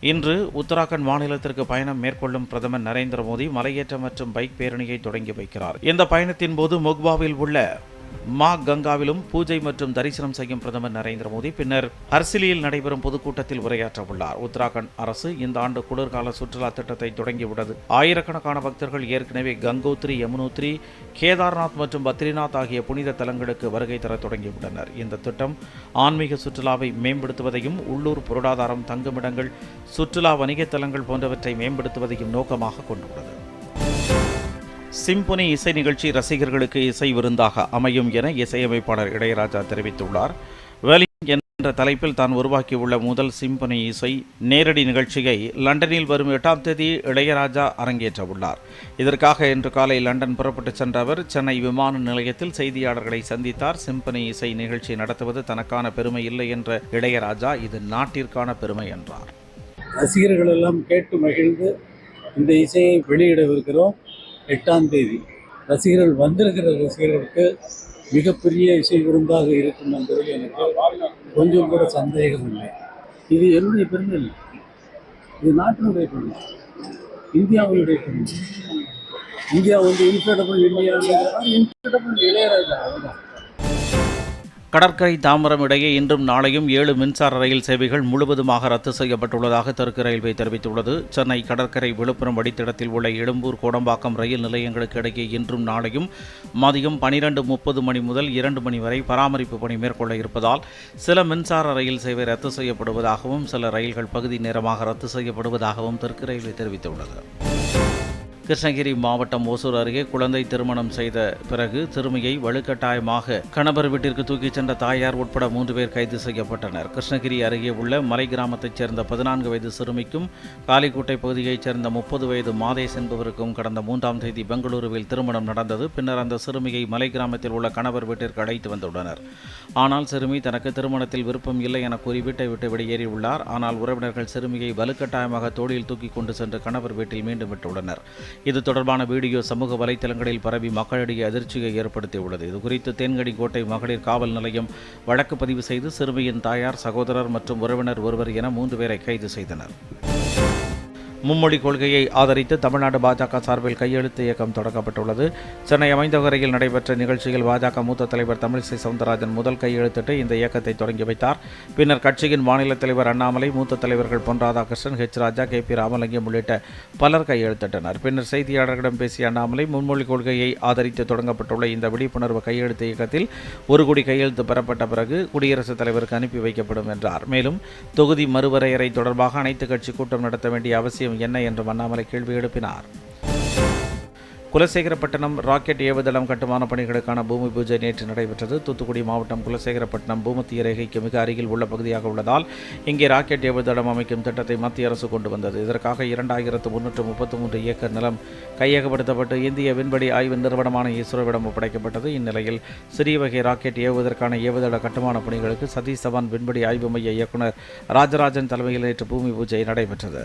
இன்று உத்தராகண்ட் மாநிலத்திற்கு பயணம் மேற்கொள்ளும் பிரதமர் நரேந்திர மோடி மலையேற்றம் மற்றும் பைக் பேரணியை தொடங்கி வைக்கிறார். இந்த பயணத்தின் போது மொக்வாவில் உள்ள மா கங்காவிலும் பூஜை மற்றும் தரிசனம் செய்யும் பிரதமர் நரேந்திர மோடி பின்னர் ஹர்சிலியில் நடைபெறும் பொதுக்கூட்டத்தில் உரையாற்ற உள்ளார் உத்தராகண்ட் அரசு இந்த ஆண்டு குளிர்கால சுற்றுலா திட்டத்தை தொடங்கியுள்ளது. ஆயிரக்கணக்கான பக்தர்கள் ஏற்கனவே கங்கோத்ரி யமுனோத்ரி கேதார்நாத் மற்றும் பத்ரிநாத் ஆகிய புனித தலங்களுக்கு வருகை தர தொடங்கியுள்ளனர். இந்த திட்டம் ஆன்மீக சுற்றுலாவை மேம்படுத்துவதையும் உள்ளூர் பொருளாதாரம் தங்குமிடங்கள் சுற்றுலா வணிகத் தலங்கள் போன்றவற்றை மேம்படுத்துவதையும் நோக்கமாக கொண்டுள்ளது. சிம்பொனி இசை நிகழ்ச்சி ரசிகர்களுக்கு இசை விருந்தாக அமையும் என இசையமைப்பாளர் இளையராஜா தெரிவித்துள்ளார். வெலிங் என்ற தலைப்பில் தான் உருவாக்கியுள்ள முதல் சிம்பொனி இசை நேரடி நிகழ்ச்சியை லண்டனில் வரும் எட்டாம் தேதி இளையராஜா அரங்கேற்ற உள்ளார். இதற்காக இன்று காலை லண்டன் புறப்பட்டுச் சென்ற அவர் சென்னை விமான நிலையத்தில் செய்தியாளர்களை சந்தித்தார். சிம்பொனி இசை நிகழ்ச்சி நடத்துவது தனக்கான பெருமை இல்லை என்ற இளையராஜா இது நாட்டிற்கான பெருமை என்றார். ரசிகர்கள் எல்லாம் கேட்டு மகிழ்ந்து இந்த இசையை வெளியிடவிருக்கிறோம். எட்டாம் தேதி ரசிகர்கள் வந்திருக்கிற ரசிகர்களுக்கு மிகப்பெரிய இசை விருந்தாக இருக்கும் என்பதில் எனக்கு கொஞ்சம் கூட சந்தேகம் இல்லை. இது என்னுடைய பெருமை. இல்லை இது நாட்டினுடைய பெருமை. இந்தியாவுடைய பெருமை. இந்தியா வந்து இன்க்ரெடபிள் இந்தியா இன்க்ரெடபிள் இளையராஜா. அதுதான் கடற்கரை தாம்பரம் இடையே இன்றும் நாளையும் ஏழு மின்சார ரயில் சேவைகள் முழுவதுமாக ரத்து செய்யப்பட்டுள்ளதாக தெற்கு ரயில்வே தெரிவித்துள்ளது. சென்னை கடற்கரை விழுப்புரம் வடித்திடத்தில் உள்ள எழும்பூர் கோடம்பாக்கம் ரயில் நிலையங்களுக்கு இடையே இன்றும் நாளையும் மதியம் பனிரெண்டு முப்பது மணி முதல் இரண்டு மணி வரை பராமரிப்பு பணி மேற்கொள்ள இருப்பதால் சில மின்சார ரயில் சேவை ரத்து செய்யப்படுவதாகவும் சில ரயில்கள் பகுதி நேரமாக ரத்து செய்யப்படுவதாகவும் தெற்கு ரயில்வே தெரிவித்துள்ளது. கிருஷ்ணகிரி மாவட்டம் ஓசூர் அருகே குழந்தை திருமணம் செய்த பிறகு சிறுமியை வலுக்கட்டாயமாக கணவர் வீட்டிற்கு தூக்கிச் சென்ற தாயார் உட்பட மூன்று பேர் கைது செய்யப்பட்டனர். கிருஷ்ணகிரி அருகே உள்ள மலை கிராமத்தைச் சேர்ந்த பதினான்கு வயது சிறுமிக்கும் காலிக்கோட்டை பகுதியைச் சேர்ந்த முப்பது வயது மாதேஷ் என்பவருக்கும் கடந்த மூன்றாம் தேதி பெங்களூருவில் திருமணம் நடந்தது. பின்னர் அந்த சிறுமியை மலை கிராமத்தில் உள்ள கணவர் வீட்டிற்கு அழைத்து வந்துள்ளனர். ஆனால் சிறுமி தனக்கு திருமணத்தில் விருப்பம் இல்லை என கூறி வீட்டை விட்டு வெளியேறியுள்ளார். ஆனால் உறவினர்கள் சிறுமியை வலுக்கட்டாயமாக தோளில் தூக்கி கொண்டு சென்று கணவர் வீட்டில் மீண்டும் விட்டுள்ளனர். இது தொடர்பான வீடியோ சமூக வலைத்தளங்களில் பரவி மக்களிடையே அதிர்ச்சியை ஏற்படுத்தியுள்ளது. இது குறித்து தேன்கடி கோட்டை மகளிர் காவல் நிலையம் வழக்கு பதிவு செய்து சிறுமியின் தாயார் சகோதரர் மற்றும் உறவினர் ஒருவர் என மூன்று பேரை கைது செய்தனர். மும்மொழி கொள்கையை ஆதரித்து தமிழ்நாடு பாஜக சார்பில் கையெழுத்து இயக்கம் தொடங்கப்பட்டுள்ளது. சென்னை அமைந்தகரையில் நடைபெற்ற நிகழ்ச்சியில் பாஜக மூத்த தலைவர் தமிழிசை சவுந்தரராஜன் முதல் கையெழுத்திட்டு இந்த இயக்கத்தை தொடங்கி வைத்தார். பின்னர் கட்சியின் மாநில தலைவர் அண்ணாமலை மூத்த தலைவர்கள் Pon Radhakrishnan H Raja K P Ramalingam உள்ளிட்ட பலர் கையெழுத்திட்டனர். பின்னர் செய்தியாளர்களிடம் பேசிய அண்ணாமலை முன்மொழி கொள்கையை ஆதரித்து தொடங்கப்பட்டுள்ள இந்த விழிப்புணர்வு கையெழுத்து இயக்கத்தில் ஒரு கோடி கையெழுத்து பெறப்பட்ட பிறகு குடியரசுத் தலைவருக்கு அனுப்பி வைக்கப்படும் என்றார். மேலும் தொகுதி மறுவரையறை தொடர்பாக அனைத்து கட்சி கூட்டம் நடத்த வேண்டிய அவசியம் என்ன என்று அண்ணாமலை கேள்வி எழுப்பினார். குலசேகரப்பட்டினம் ராக்கெட் ஏவுதளம் கட்டுமான பணிகளுக்கான பூமி பூஜை நேற்று நடைபெற்றது. தூத்துக்குடி மாவட்டம் குலசேகரப்பட்டினம் பூமத்திய ரேகைக்கு மிக அருகில் உள்ள பகுதியாக உள்ளதால் இங்கே ராக்கெட் ஏவுதளம் அமைக்கும் திட்டத்தை மத்திய அரசு கொண்டு வந்தது. இதற்காக இரண்டாயிரத்து முன்னூற்று முப்பத்தி மூன்று ஏக்கர் நிலம் கையகப்படுத்தப்பட்டு இந்திய விண்வெளி ஆய்வு நிறுவனமான இஸ்ரோவிடம் ஒப்படைக்கப்பட்டது. இந்நிலையில் சிறிய வகை ராக்கெட் ஏவுவதற்கான ஏவுதள கட்டுமான பணிகளுக்கு சதீஷ் தவான் விண்வெளி ஆய்வு மைய இயக்குநர் ராஜராஜன் தலைமையில் நேற்று பூமி பூஜை நடைபெற்றது.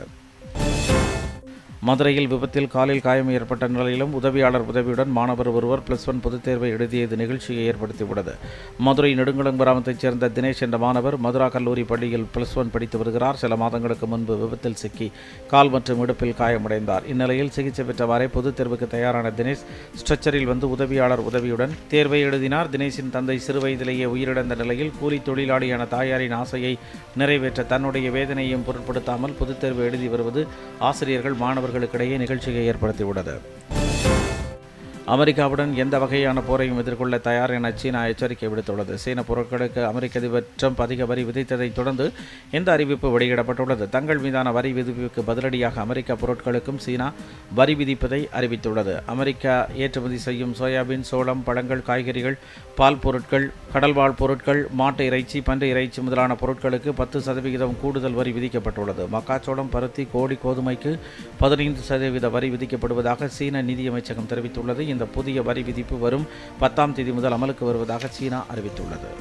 மதுரையில் விபத்தில் காலில் காயம் ஏற்பட்ட நிலையிலும் உதவியாளர் உதவியுடன் மாணவர் ஒருவர் பிளஸ் ஒன் பொதுத் தேர்வை எழுதியது நிகழ்ச்சியை ஏற்படுத்தியுள்ளது. மதுரை நெடுங்குளம் கிராமத்தைச் சேர்ந்த தினேஷ் என்ற மாணவர் மதுரா கல்லூரி பள்ளியில் பிளஸ் ஒன் படித்து வருகிறார். சில மாதங்களுக்கு முன்பு விபத்தில் சிக்கி கால் மற்றும் இடுப்பில் காயமடைந்தார். இந்நிலையில் சிகிச்சை பெற்றவாறே பொதுத் தேர்வுக்கு தயாரான தினேஷ் ஸ்ட்ரெச்சரில் வந்து உதவியாளர் உதவியுடன் தேர்வை எழுதினார். தினேஷின் தந்தை சிறுவயதிலேயே உயிரிழந்த நிலையில் கூலி தொழிலாளியான தாயாரின் ஆசையை நிறைவேற்ற தன்னுடைய வேதனையையும் பொருட்படுத்தாமல் பொதுத் தேர்வு எழுதி வருவது ஆசிரியர்கள் மாணவர்கள் அவர்களுக்கிடையே நிகழ்ச்சியை ஏற்படுத்தியுள்ளது. அமெரிக்காவுடன் எந்த வகையான போரையும் எதிர்கொள்ள தயார் என சீனா எச்சரிக்கை விடுத்துள்ளது. சீன பொருட்களுக்கு அமெரிக்க அதிபர் ட்ரம்ப் அதிக வரி விதித்ததைத் தொடர்ந்து இந்த அறிவிப்பு வெளியிடப்பட்டுள்ளது. தங்கள் மீதான வரி விதிப்புக்கு பதிலடியாக அமெரிக்க பொருட்களுக்கும் சீனா வரி விதிப்பதை அறிவித்துள்ளது. அமெரிக்கா ஏற்றுமதி செய்யும் சோயாபீன் சோளம் பழங்கள் காய்கறிகள் பால் பொருட்கள் கடல்வாழ் பொருட்கள் மாட்டு இறைச்சி பன்றி இறைச்சி முதலான பொருட்களுக்கு பத்து சதவிகிதம் கூடுதல் வரி விதிக்கப்பட்டுள்ளது. மக்காச்சோளம் பருத்தி கோடி கோதுமைக்கு பதினைந்து சதவீத வரி விதிக்கப்படுவதாக சீன நிதியமைச்சகம் தெரிவித்துள்ளது. இந்த புதிய வரி விதிப்பு வரும் பத்தாம் தேதி முதல் அமலுக்கு வருவதாக சீனா அறிவித்துள்ளது.